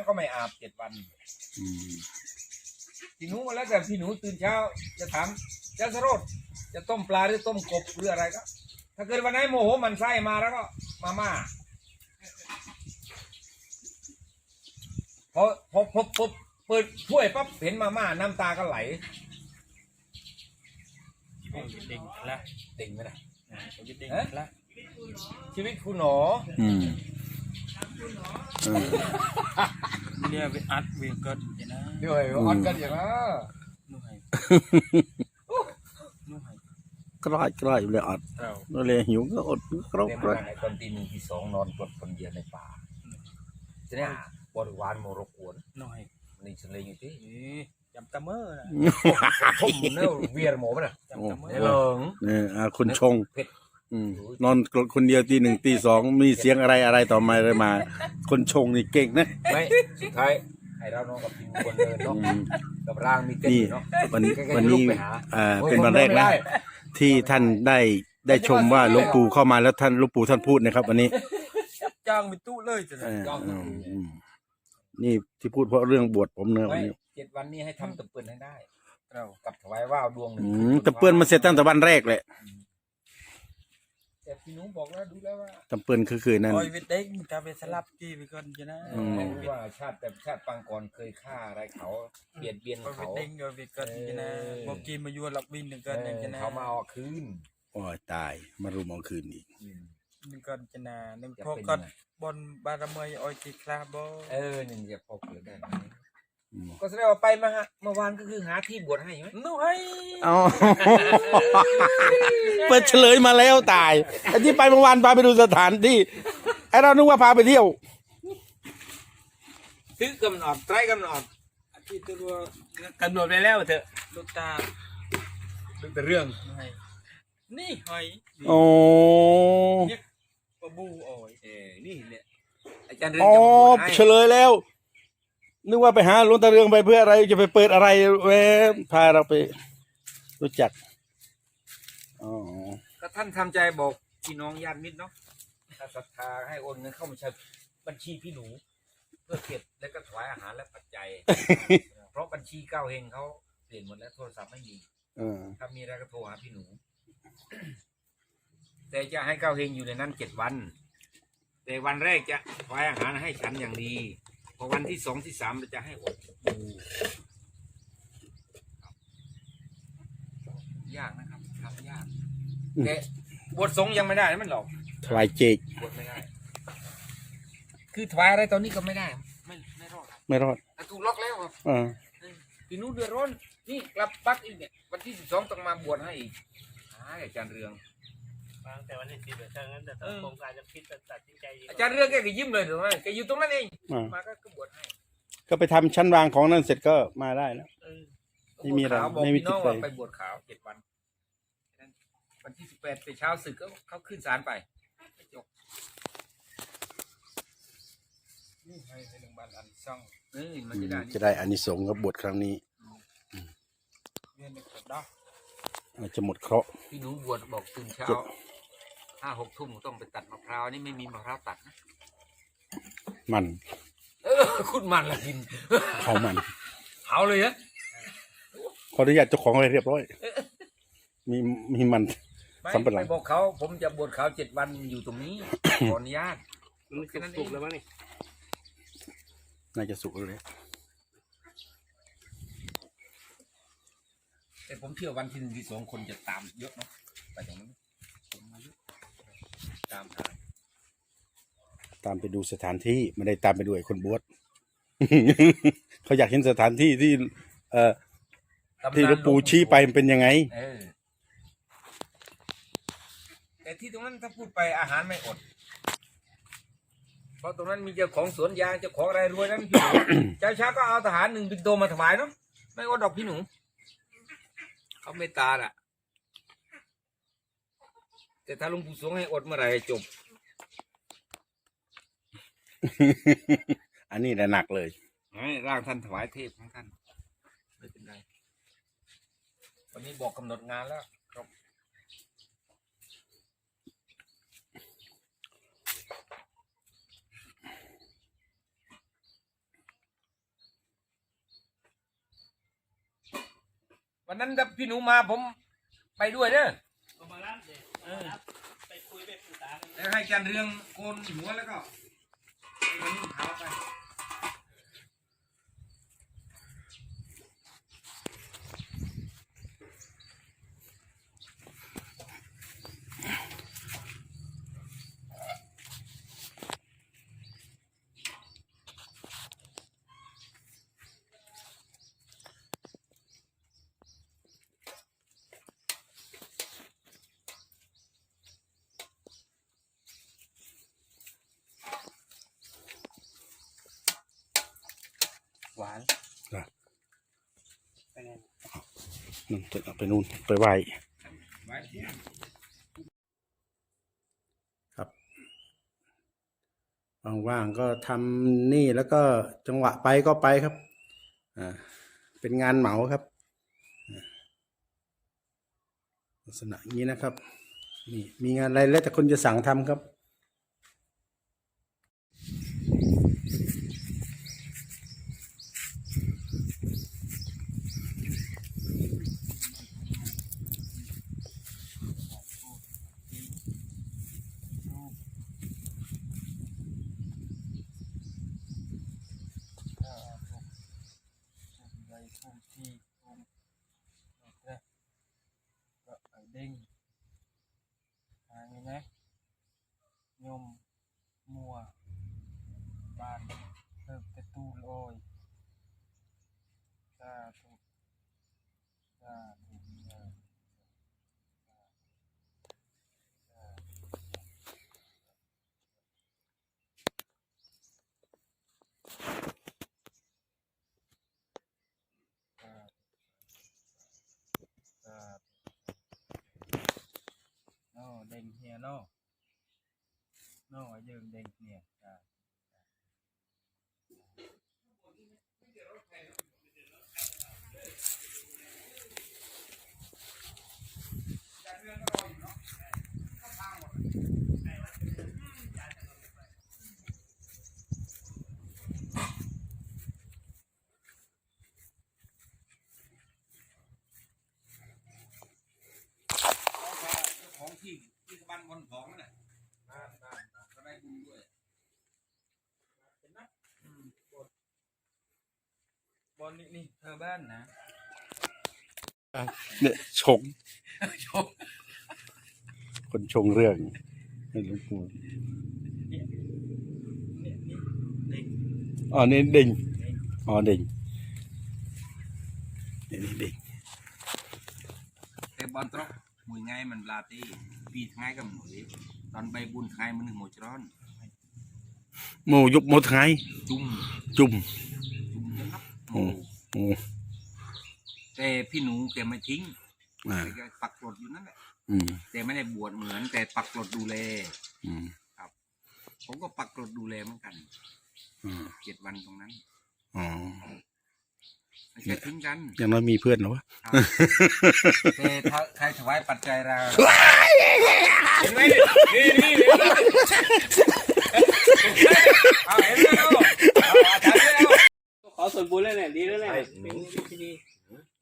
ำก็ไม่อาบเจ็ดวันอืมพี่หนูแล้วแต่พี่หนูตื่นเช้า จะถามจะสรดจะต้มปลาหรือต้มกบหรืออะไรก็ ถ้าเกิดวันไหนโมโหมันไส้มาแล้วก็มาม่าพอพอพอพอเปิดถ้วยปั๊บเห็นมาม่าน้ำตาก็ไหลเด็กละเด้งไหมนะชีวิตเด็กละชีวิตคุณหนออืม เออเรียกไปอัดเวกินนะเดี๋ยวไอ้ออนกันอย่างนั้นนู่นให้นู่นให้กล้อยกล้อยเลยอดเราก็เลยหิวก็อดกรบเดี๋ยวกรมาบไหนตอนตีหนึ่งตีสองนอนกดคนเดียวในป่าทีเนี้ยบริวารโมรกวนนู่นให้นี่ฉันเลยอยู่ที่นี่จำตะเมอนะผมเนื้อเวียร์หมูป่ะน่ะจำตะเมอในเหลิงเนี่ยอ่าคุณชงเผ็ด อืมนอนคนเดียวตีหนึ่งตีสองมีเสียงอะไรอะไรต่อมาอะไรมา คนชงนี่เก่งนะ ไม่สุดท้ายให้เรานอนกับพิมคนเดินเนาะอืมกับร่างมีเต้นนี่อยู่เนาะวันแกก็วันจะลุกนี้ไปหาอ่าโอ้ยเป็นวันแรกผมไม่นะได้ที่ท่านได้ได้ชมว่าหลวงปู่เข้ามาแล้วท่านหลวงปู่ท่านพูดนะครับ วันนี้จับจ้างไปตู้เลยจ้ะเอออืมอืมนี่ที่พูดเพราะเรื่องบวชผมเนอะวัไม่นนี้ เจ็ดวันนี้ให้ทำตะเปือนให้ได้ เรากับถวายว่าวดวงหนึ่งอืมแต่เปื้อนมาเสร็จตั้งแต่วันแรกแหละ แต่พี่หนุบอกแล้วดูแล้วว่าตำเปื้อนคือคืนนั่นโอ้ยวิดเด็กกาไปสลับกี่ไปก่อนจ้ะนะอืมไม่รู้ว่าชาติแต่ชาติปางก่อนเคยฆ่าอะไรเขาเบียดเบียนโอ้ยวิเขา ดเด็กโอ้ยวิดก่อนจ้ะนะบอกกี่มายัวหลับวินหนึ่งก่อนจ้ะนะเขามาเอาคืนโอ้ยตาย มารุมเอาคืนอีก อืม หนึ่งก่อนจ้ะนะหนึ่งจะพอเป็นก่อนยังไงบนบารมีโอ้ยกี่คลาบ่เออนี่จะพอเกิดได้ไหมอืม ก็แสดงว่าไปมาฮะเมื่อวานก็คือหาที่บวชให้ใช่ไหมนู่นให้เอาเปิดเฉลยมาแล้วตายไอ้ที่ไปเมื่อวานพาไปดูสถานที่ไอ้เรานึกว่าพาไปเที่ยวตึกกำหนดไตรกำหนดที่ตัวกำหนดไปแล้วเถอะลูกตาดูแต่เรื่องนู่นให้นี่หอยโอ้ปะบูโอ้ยเออนี่เนี่ยอาจารย์เรืองอ๋อจะมาบวชให้ เฉลยแล้ว นึกว่าไปหาหลวงตาเรืองไปเพื่ออะไร จะไปเปิดอะไรเว้ยพาเราไปรู้จักอ๋อก็ท่านทำใจบอกพี่น้องญาติมิตรเนาะถ้าศรัทธาให้โอนเงินเข้ามาใช้บัญชีพี่หนู เพื่อเก็บแล้วก็ถวายอาหารและปัจจัย เพราะบัญชีเก้าเฮงเขาเปลี่ยนหมดแล้วโทรศัพท์ไม่มี เออถ้ามีอะไรก็โทรหาพี่หนู แต่จะให้เก้าเฮงอยู่ในนั้นเจ็ดวัน แต่วันแรกจะถวายอาหารให้ฉันอย่างดี พอวันที่สองที่สามเราจะให้อดดูยากนะครับทำยากแต่บวชสงฆ์ยังไม่ได้นะมันหรอกถวายเจกบวชไม่ได้ คือถวายอะไรตอนนี้ก็ไม่ได้ ไม่ไม่รอดครับไม่รอดแต่ถูกล็อกแล้วครับเออพี่หนูเดือดร้อนนี่กลับปักอีกเนี่ยวันที่สิบสองต้องมาบวชให้อีกหาอาจารย์เรือง ฟังแต่วันที่สิบเอ็ดถ้างั้นแต่ต้องโครงการจะคิดจะตัดสินใจดีกอาว่าจารย์เรื่องแกก็ยิ้มเลยถูกไหมแกอยู่ตรงนั้นเองอ่ามาก็ก็บวชให้ก็ไปทำชั้นวางของนั่นเสร็จก็มาได้แล้วเออไม่มีอะไรขาวบอกไม่มีพี่น้องติดใจว่าไปบวชขาวเจ็ดวันวันที่สิบแปดไปเช้าศึกก็เขาขึ้นศาลไปไปจบนี่ให้ในหนึ่งบานอันซ่องเออมันจะได้จะได้อานิสงส์กับบทครั้งนี้เรียนในกระดอกอาจจะหมดเคราะห์ พี่หนูบวชบอกตื่นเช้าเจ็ด ห้าหกทุ่มต้องไปตัดมะพร้าวนี่ไม่มีมะพร้าวตัดนะมันเออคุณมันละกินเผามันเอาเลยฮะขออนุญาตเจ้าของอะไรเรียบร้อย มีมีมันไม่สำปะหลัง ไปบอกเขาผมจะบวชขาวเจ็ดวันอยู่ตรงนี้ ขออนุญาต มันสุกสุกแล้วมั้งนี่น่าจะสุกเลยแต่ผมเชื่อวันที่หนึ่งที่สองคนจะตามเยอะเนาะไปอย่างนั้นคนมาเยอะ ตามหาตามไปดูสถานที่ไม่ได้ตามไปดูไอ้คนบวช เขาอยากเห็นสถานที่ที่ เอ่อตำนานที่หลวงปู่ชี้ไปมันเป็นยังไง เออแต่ที่ตรงนั้นถ้าพูดไปอาหารไม่อด เพราะตรงนั้นมีเจ้าของสวนยางเจ้าของอะไรรวยนั้นพี่หนูเจ้าช้าก็เอาทหารหนึ่งบินโตมาถวายเนาะไม่อดดอกพี่หนูเขาเมตตาอะ แต่ถ้าลุงผู้สวงให้อดเมื่อไรให้จบ อันนี้แหละหนักเลยร่างท่านถวายเทพของท่านไม่เป็นไรวันนี้บอกกำหนดงานแล้ววันนั้นถ้าพี่หนูมาผมไปด้วยเนอะ ไปคุยไปปรึกษากัน แล้วให้จันเรืองโกนหัวแล้วก็ไปนุ่งขาวไป หวาน ไปไง นู่นจะเอาไปนู่นไปไหวครับว่างๆก็ทำนี่แล้วก็จังหวะไปก็ไปครับอ่าเป็นงานเหมาครับลักษณะนี้นะครับนี่มีงานอะไรแล้วแต่คนจะสั่งทำครับ ណាខ្ញុំមួបាន เฮียโน่โน่ไอ้ยืมเด็กเนี่ยจ้ะ ของที่ที่กบันบนของนั่นแหละก็ได้บุญด้วย บ อลนี่นี่เธอบ้านนะเนี่ยชงคนชงเรื่องให้หลวงปู่เนี่ยนี่เด็กอ๋อนี่ดิ่งอ๋อดิ่งนี่นี่ดิ่งแต่บอลตรอกมวยไงมันลาตีปีไงกับหมวยตอนใบบุญไงมันหนึ่งหมวจร้อนหมูยุบหมู ไทยจุ่มจุ่มจุ่มเยอะครับโอ้โอ้แต่พี่หนูแกไม่ทิ้งอ่าแต่แกปักกรดอยู่นั่นแหละอืมแต่ไม่ได้บวชเหมือน แต่ปักกรดดูแล อืมผมก็ปักกรดดูแลเหมือนกันอืมเจ็ดวันตรงนั้นอ๋อไม่ใช่ทิ้งกันอย่างน้อยมีเพื่อนเหรอวะครับแต่ถ้าใครถวายปัจจัยเราเห็นไหมนี่นี่นี่เอาเห็นไหมเอาเอาอาจารย์แล้ว ขอส่วนบุญแล้วเนี่ยดีแล้วเนี่ยเป็นที่ดี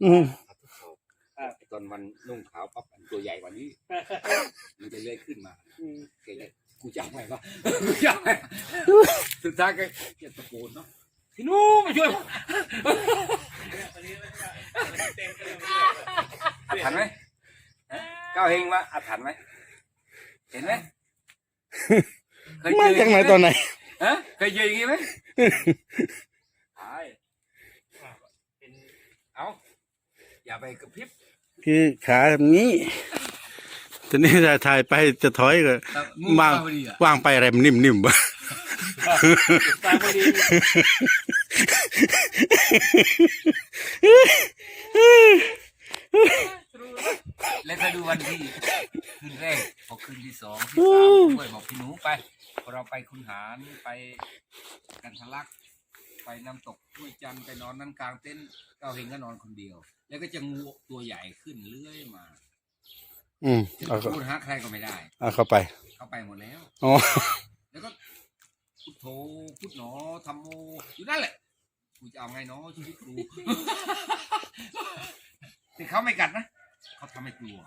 อืมตอนมันนุ่งขาวปั๊บมันตัวใหญ่กว่านี้ มันจะเลื้อยขึ้นมาอืมแกจะกูจะเอาไงวะกูจะเอาไงสุดท้ายก็จะตะโกนเนาะพี่หนูมาช่วยผมอัดถันไหมก้าวเฮงว่าอัดถันไหมเห็นไหมเคยเจมาอจากไหนตอนไหน ฮะเคยเจออย่างงี้ไหมใช่ เป็น เอา อย่าไปกระพริบคือขาแบบนี้ตอนนี้จะถ่ายไปจะถอยก็มุ่งวางเข้าพอดีอะวางไปอะไรมันนิ่มๆวะตามพอดีแล้วถ้าดูวันที่คืนแรกพอคืนที่สองที่สามช่วยบอกพี่หนูไปพอเราไปคุณหารไปกันทะลัก ไปน้ำตก ห้วยจันทร์ไปนอนนั่นกลางเต็นท์ก้าวเฮงก็นอนคนเดียว แล้วก็จะงูตัวใหญ่ขึ้นเรื่อยมาอืมเอาเข้าพูดหาใครก็ไม่ได้ เอาเข้าไปเข้าไปหมดแล้ว อ๋อแล้วก็พุทโธพุทหนอทำโมอยู่นั่นแหละกูจะเอาไงเนาะชีวิตกู แต่เขาไม่กัดนะเขาทำให้กลัว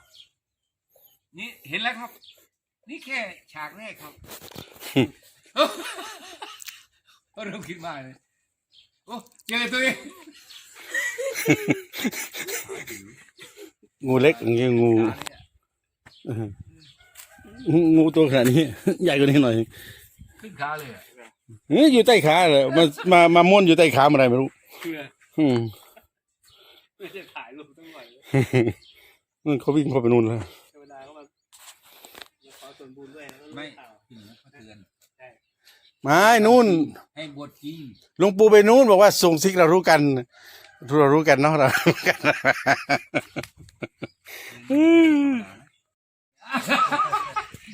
นี่เห็นแล้วครับ นี่แค่ฉากแรกครับก็เริ่มคิดมากเลย โอ้เจอตัวเองงูเล็กอย่างเงี้ยงูเอองูตัวขนาดนี้ ใหญ่กว่านี้หน่อยขึ้นขาเลยอะเอ้ยอยู่ใต้ขาเลยมามามาม่วนอยู่ใต้ขาอะไรไม่รู้เพื่ออืมเพื่อจะถ่ายรูปตั้งหน่อยนั่นเขาวิ่งเข้าไปนู่นแล้ว เทวดาก็มาขอส่วนบุญด้วยนะไม่ข่าว พี่หนูเขาเตือน ไม่นู่น ให้บวชจริงหลวงปู่ไปนู่นบอกว่าส่งซิกเรารู้กันเรารู้กันเนาะเรารู้กัน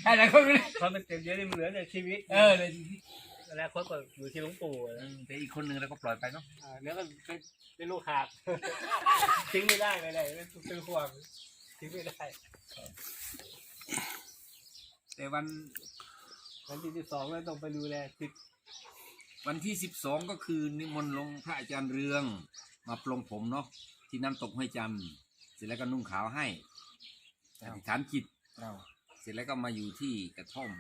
อะไรก็ไม่รู้เขาเป็นเต็มเยอะเลยมันเหลือแต่ชีวิตเออเลยแล้วเขาก็อยู่ที่หลวงปู่อะแต่อีกคนหนึ่งเราก็ปล่อยไปเนาะอ่าแล้วก็เป็นเป็นลูกหาบ ทิ้งไม่ได้เลยเลยเป็นเป็นห่วงทิ้งไม่ได้แต่วัน วันที่ที่สองแล้วต้องไปดูแลติดวันที่สิบสองก็คือนิมนต์ลงพระอาจารย์เรือง มาปลงผมเนาะที่น้ำตกห้วยจันทร์เสร็จแล้วก็นุ่งขาวให้อธิษฐานจิตเราเสร็จแล้วก็มาอยู่ที่กระท่อม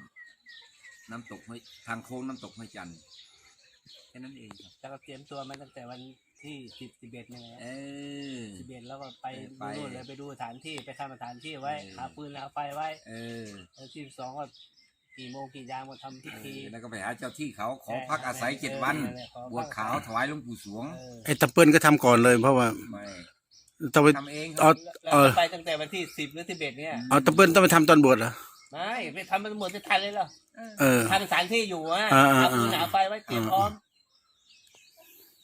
น้ำตกห้วยทางโค้งน้ำตกห้วยจันทร์แค่นั้นเองครับแล้วก็เตรียมตัวมาตั้งแต่วันที่สิบสิบเอ็ดเนี่ยเออสิบเอ็ดแล้วก็ไปไปดูนู่นเลยไปดูสถานที่ไปทำสถานที่ไว้เออหาปืนหาไฟไว้ เออแล้วที่สองก็ กี่โมงกี่ยามมาทำพิเอธีอแล้วก็ไปหาเจ้าที่เขาขอพักอาศัยเจ็ดวันเออขอพักบวชขาวถวายหลวงปู่สวงเออไอ้ตะเปิ้ลก็ทำก่อนเลยเพราะว่าไม่ต้องไป ทำเองคเอา รับแล้วเออก็ไปตั้งแต่วันที่สิบหรือสิบเอ็ดเนี่ยเอาตะเปิ้ลต้องไปทำตอนบวชเหรอ ไม่ไปทำมันหมดจะทันเลยเหรอเออ ทำสถานที่อยู่อะอ่าอ่าหาปืนอ่าหาไฟไว้เตรียมพร้อม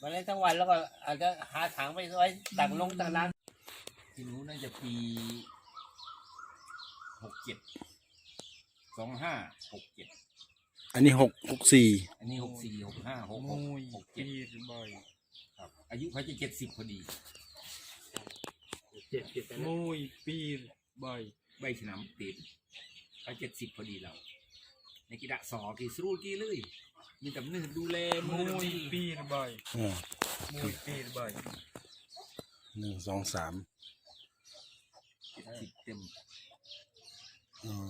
มาเล่นทั้งวันแล้วก็อาจจะหาถังไปไว้ตักลงตักน้ำ ที่รู้น่าจะปีหกเจ็ด สองห้าหกเจ็ดอันนี้หกหกสี่อันนี้หกสี่หกห้าหกหกมุยหกเจ็ดปีบ่อยครับ อายุเขาจะเจ็ดสิบพอดีเจ็ดสิบไปแล้วมุยปีบ่อยใบฉนำติดเขาเจ็ดสิบพอดีเรา ในกีฬาสอกี่สู้กี่เลย มีแต่มือดูแลมืมุอยปีบ่อยอ่ามุยปีบ่อยหนึ่งสองสามเจ็ดสิบเต็มอ๋อ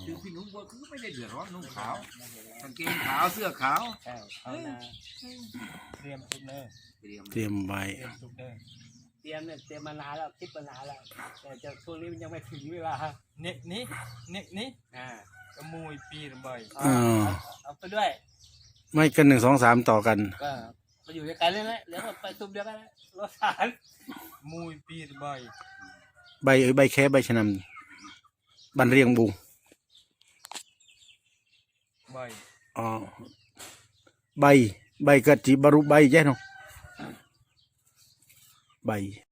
คือพี่หนุ่มว่าคือไม่ได้เดือดร้อนนุ่งขาวกางเกงขาวเสื้อขาวใช่เอานาเตรียมทุกเนอเตรียมเตรียมไว้เตรียมทุกเนอเตรียมเนี่ยเตรียมมานานแล้วคิดมานานแล้วแต่จะช่วงนี้มันยังไม่ถึงเวลานี่นี่นี่นี่อ่าก็มุยปีบ่อยเอาเอาเอาไปด้วย ไม่กันหนึ่งสองสามต่อกันก็มาอยู่ด้วยกันเลยนะแล้วก็ไปตุ้มเดียวกันนะรถสารมุยปีบ่อยใบเอ้ยใบแค่ใบชะนำบันเรียงบูบ่ อยอ๋อใบ ใบกะจิบารุใบแย่เนาะใบ